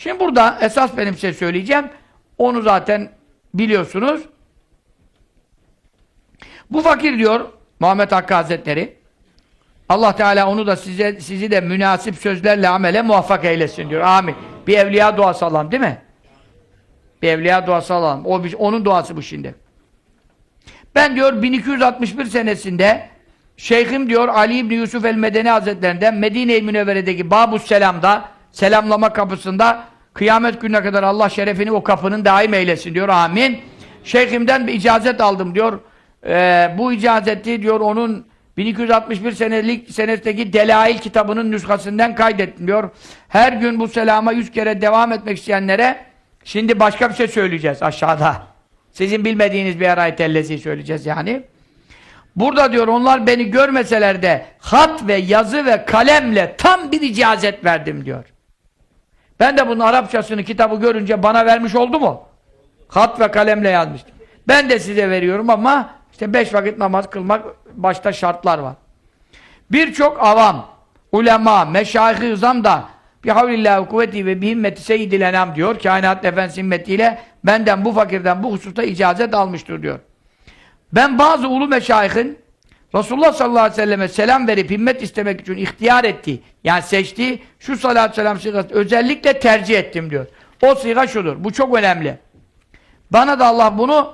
Şimdi burada esas benim size söyleyeceğim. Onu zaten biliyorsunuz. Bu fakir diyor Muhammed Hakkı Hazretleri. Allah Teala onu da size sizi de münasip sözlerle amele muvaffak eylesin diyor. Amin. Bir evliya duası alalım değil mi? Bir evliya duası alalım. O onun duası bu şimdi. Ben diyor 1261 senesinde Şeyhim diyor Ali İbni Yusuf el-Medeni Hazretlerinden Medine-i Münevvere'deki Babus Selam'da selamlama kapısında kıyamet gününe kadar Allah şerefini o kapının daim eylesin diyor. Amin. Şeyhimden bir icazet aldım diyor. Ee, bu icazeti diyor onun 1261 senelik senesindeki Delail kitabının nüshasından kaydettim diyor. Her gün bu selama yüz kere devam etmek isteyenlere şimdi başka bir şey söyleyeceğiz aşağıda. Sizin bilmediğiniz bir ayet ellezi söyleyeceğiz yani. Burada diyor onlar beni görmeseler de hat ve yazı ve kalemle tam bir icazet verdim diyor. Ben de bunun Arapçasını kitabı görünce bana vermiş oldu mu? Hat ve kalemle yazmıştım. Ben de size veriyorum ama işte beş vakit namaz kılmak başta şartlar var. Birçok avam, ulema, meşayih-i ızam da bir havlillahi kuvveti ve bi himmeti seyyidil enam diyor. Kainat efendisi himmetiyle benden bu fakirden bu hususta icazet almıştır diyor. Ben bazı ulu meşayihin Resulullah sallallahu aleyhi ve selleme selam verip himmet istemek için ihtiyar ettiği, yani seçtiği şu salatü selam sigasını özellikle tercih ettim diyor. O siga şudur. Bu çok önemli. Bana da Allah bunu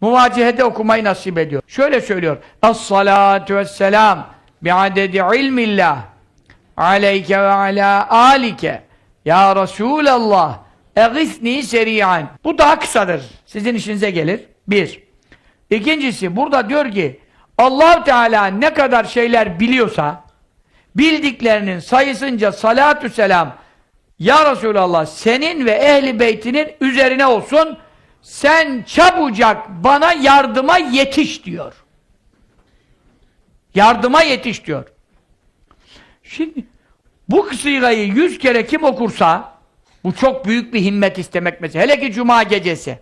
muvacihede okumayı nasip ediyor. Şöyle söylüyor. Es-salatu vesselam bi'adedi ilmillah aleyke ve ala alike ya Resulallah eğisni seriyan. Bu daha kısadır. Sizin işinize gelir. Bir. İkincisi burada diyor ki allah Teala ne kadar şeyler biliyorsa bildiklerinin sayısınca salatü selam ya Resulallah senin ve ehli beytinin üzerine olsun sen çabucak bana yardıma yetiş diyor. Yardıma yetiş diyor. Şimdi bu kısıygayı yüz kere kim okursa bu çok büyük bir himmet istemek mesela. Hele ki cuma gecesi.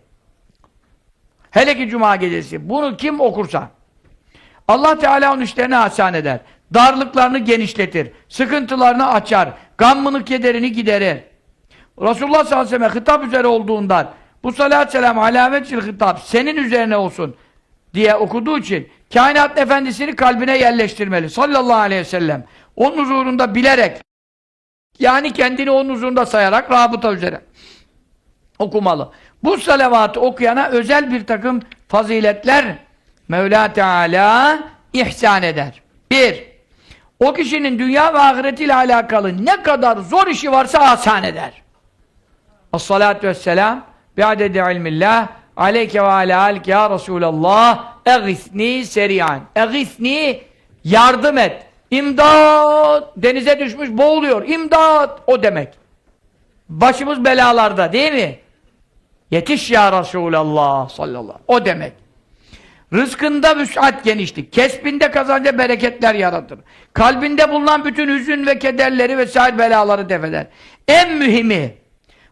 Hele ki cuma gecesi. Bunu kim okursa Allah Teala onun işlerini asan eder. Darlıklarını genişletir. Sıkıntılarını açar. Gammını kederini giderir. Resulullah sallallahu aleyhi ve sellem hitap üzere olduğundan bu salatü selam alametçil hitap senin üzerine olsun diye okuduğu için kainat efendisini kalbine yerleştirmeli. Sallallahu aleyhi ve sellem. Onun huzurunda bilerek yani kendini onun huzurunda sayarak rabıta üzere okumalı. Bu salavatı okuyana özel bir takım faziletler Mevla Teala ihsan eder. Bir, o kişinin dünya ve ahiretiyle alakalı ne kadar zor işi varsa asan eder. As-salatu vesselam bi'adedi ilmillah aleyke ve ala alike ya Resulallah eğisni seriyan. Eğisni yardım et. İmdat! Denize düşmüş boğuluyor. İmdat! O demek. Başımız belalarda değil mi? Yetiş ya Resulallah sallallahu O demek. Rızkında müsait genişlik, kesbinde kazanca bereketler yaratır. Kalbinde bulunan bütün hüzün ve kederleri vesaire belaları defeder. En mühimi,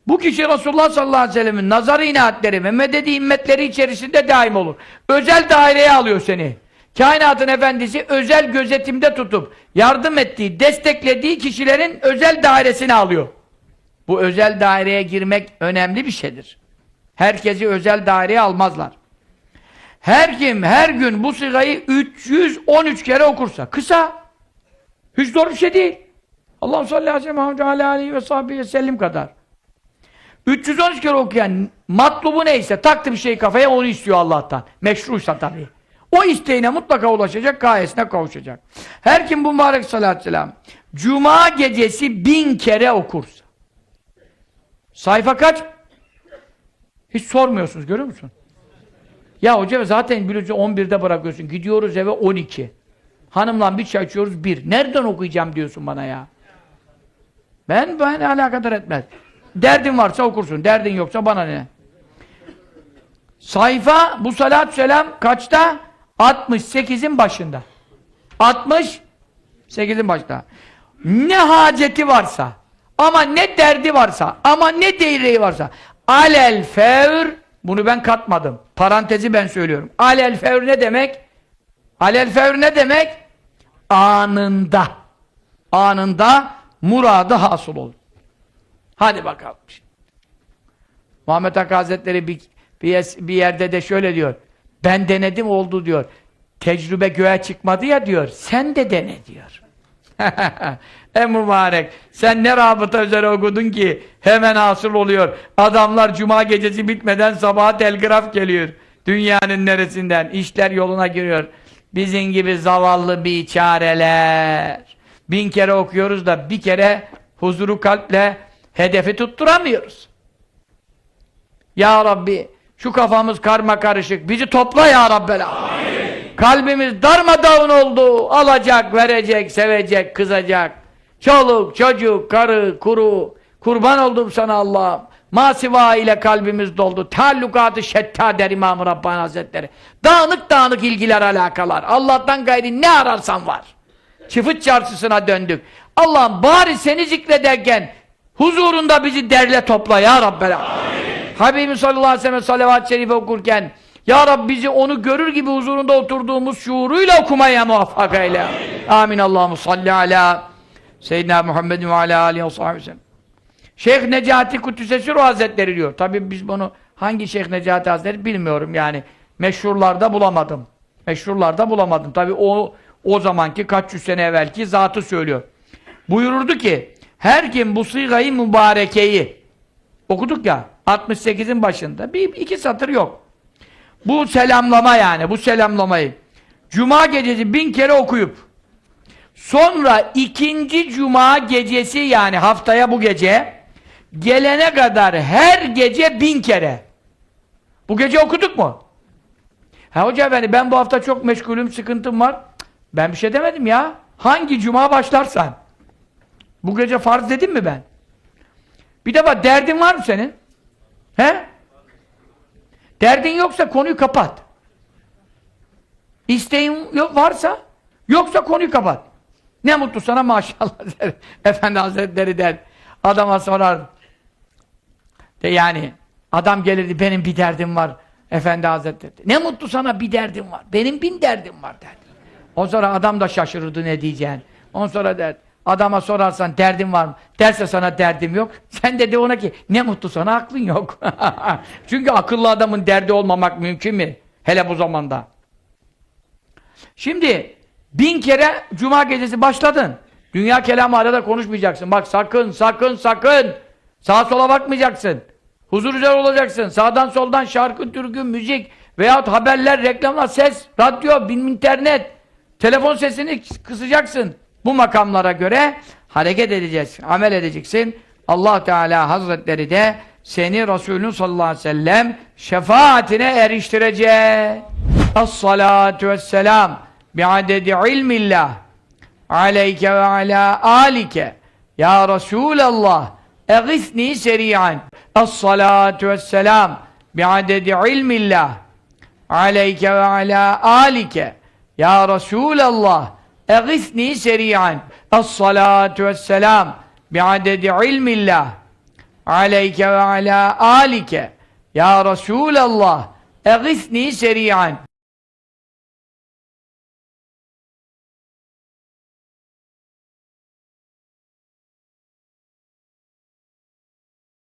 bu kişi Resulullah sallallahu aleyhi ve sellemin nazarı inatleri ve mededi himmetleri içerisinde daim olur. Özel daireye alıyor seni. Kainatın efendisi özel gözetimde tutup yardım ettiği, desteklediği kişilerin özel dairesini alıyor. Bu özel daireye girmek önemli bir şeydir. Herkesi özel daireye almazlar. Her kim her gün bu sigayı 313 kere okursa, kısa, hiç zor bir şey değil. Allah sallallahu aleyhi ve aleyhi ve sahibi kadar. 313 kere okuyan matlubu neyse taktı bir şey kafaya onu istiyor Allah'tan. Meşruysa tabii. O isteğine mutlaka ulaşacak, gayesine kavuşacak. Her kim bu mübarek salatü selam Cuma gecesi bin kere okursa. Sayfa kaç? Hiç sormuyorsunuz, görüyor musun? Ya hoca zaten biliyorsun 11'de bırakıyorsun. Gidiyoruz eve 12. Hanımla bir çay içiyoruz bir. Nereden okuyacağım diyorsun bana ya? Ben ben alakadar etmez. Derdin varsa okursun. Derdin yoksa bana ne? Sayfa bu salat selam kaçta? 68'in başında. 68'in başında. Ne haceti varsa ama ne derdi varsa ama ne değreği varsa alel fevr bunu ben katmadım. Parantezi ben söylüyorum. Alel fevr ne demek? Alel fevr ne demek? Anında. Anında muradı hasıl olur. Hadi bakalım. Muhammed Hakkı Hazretleri bir, bir, bir yerde de şöyle diyor. Ben denedim oldu diyor. Tecrübe göğe çıkmadı ya diyor. Sen de dene diyor. e mübarek. Sen ne rabıta üzere okudun ki hemen hasıl oluyor. Adamlar cuma gecesi bitmeden sabaha telgraf geliyor. Dünyanın neresinden. işler yoluna giriyor. Bizim gibi zavallı biçareler. Bin kere okuyoruz da bir kere huzuru kalple hedefi tutturamıyoruz. Ya Rabbi şu kafamız karma karışık. Bizi topla ya Rabbel Alemin. Kalbimiz darmadağın oldu. Alacak, verecek, sevecek, kızacak. Çoluk, çocuk, karı, kuru. Kurban oldum sana Allah'ım. Masiva ile kalbimiz doldu. Taallukatı şetta der İmam-ı Rabbani Hazretleri. Dağınık dağınık ilgiler, alakalar. Allah'tan gayri ne ararsan var. Çıfıt çarşısına döndük. Allah'ım bari seni zikrederken huzurunda bizi derle topla ya Rabbel. Habibimiz sallallahu aleyhi ve sellem salavat-ı şerife okurken Ya Rabbi bizi onu görür gibi huzurunda oturduğumuz şuuruyla okumaya muvaffak eyle. Amin. Allahu salli ala Seyyidina Muhammedin ve ala aleyhi ve. Şeyh Necati Kudüs'e Hazretleri diyor. Tabi biz bunu hangi Şeyh Necati Hazretleri bilmiyorum yani. Meşhurlarda bulamadım. Meşhurlarda bulamadım. Tabi o o zamanki kaç yüz sene evvelki zatı söylüyor. Buyururdu ki her kim bu sıygayı mübarekeyi okuduk ya 68'in başında bir iki satır yok. Bu selamlama yani bu selamlamayı Cuma gecesi bin kere okuyup sonra ikinci Cuma gecesi yani haftaya bu gece gelene kadar her gece bin kere. Bu gece okuduk mu? Ha hoca efendi ben bu hafta çok meşgulüm, sıkıntım var. Ben bir şey demedim ya. Hangi cuma başlarsan. Bu gece farz dedim mi ben? Bir de bak derdin var mı senin? He? Derdin yoksa konuyu kapat. İsteğin yok varsa yoksa konuyu kapat. Ne mutlu sana maşallah der. Efendi Hazretleri der. Adama sorar. De yani adam gelirdi benim bir derdim var. Efendi Hazretleri. Ne mutlu sana bir derdim var. Benim bin derdim var derdi. O sonra adam da şaşırırdı ne diyeceğin. Ondan sonra der. Adama sorarsan derdin var mı? Derse sana derdim yok. Sen de de ona ki ne mutlu sana aklın yok. Çünkü akıllı adamın derdi olmamak mümkün mü? Hele bu zamanda. Şimdi bin kere cuma gecesi başladın. Dünya kelamı arada konuşmayacaksın. Bak sakın sakın sakın. Sağa sola bakmayacaksın. Huzur üzere olacaksın. Sağdan soldan şarkı, türkü, müzik veyahut haberler, reklamlar, ses, radyo, bin internet, telefon sesini kısacaksın. Bu makamlara göre hareket edeceğiz, amel edeceksin. Allah Teala Hazretleri de seni Resulün sallallahu aleyhi ve sellem şefaatine eriştirecek. Es-salatu vesselam bi'adedi ilmillah. Aleyke ve ala alike ya Resulallah eğisni seri'an Es-salatu vesselam bi'adedi ilmillah. Aleyke ve ala alike ya Resulallah eğisni seri'an Es-salatu vesselam bi'adedi ilmillah. Aleyke ve ala alike ya Resulallah eğisni seri'an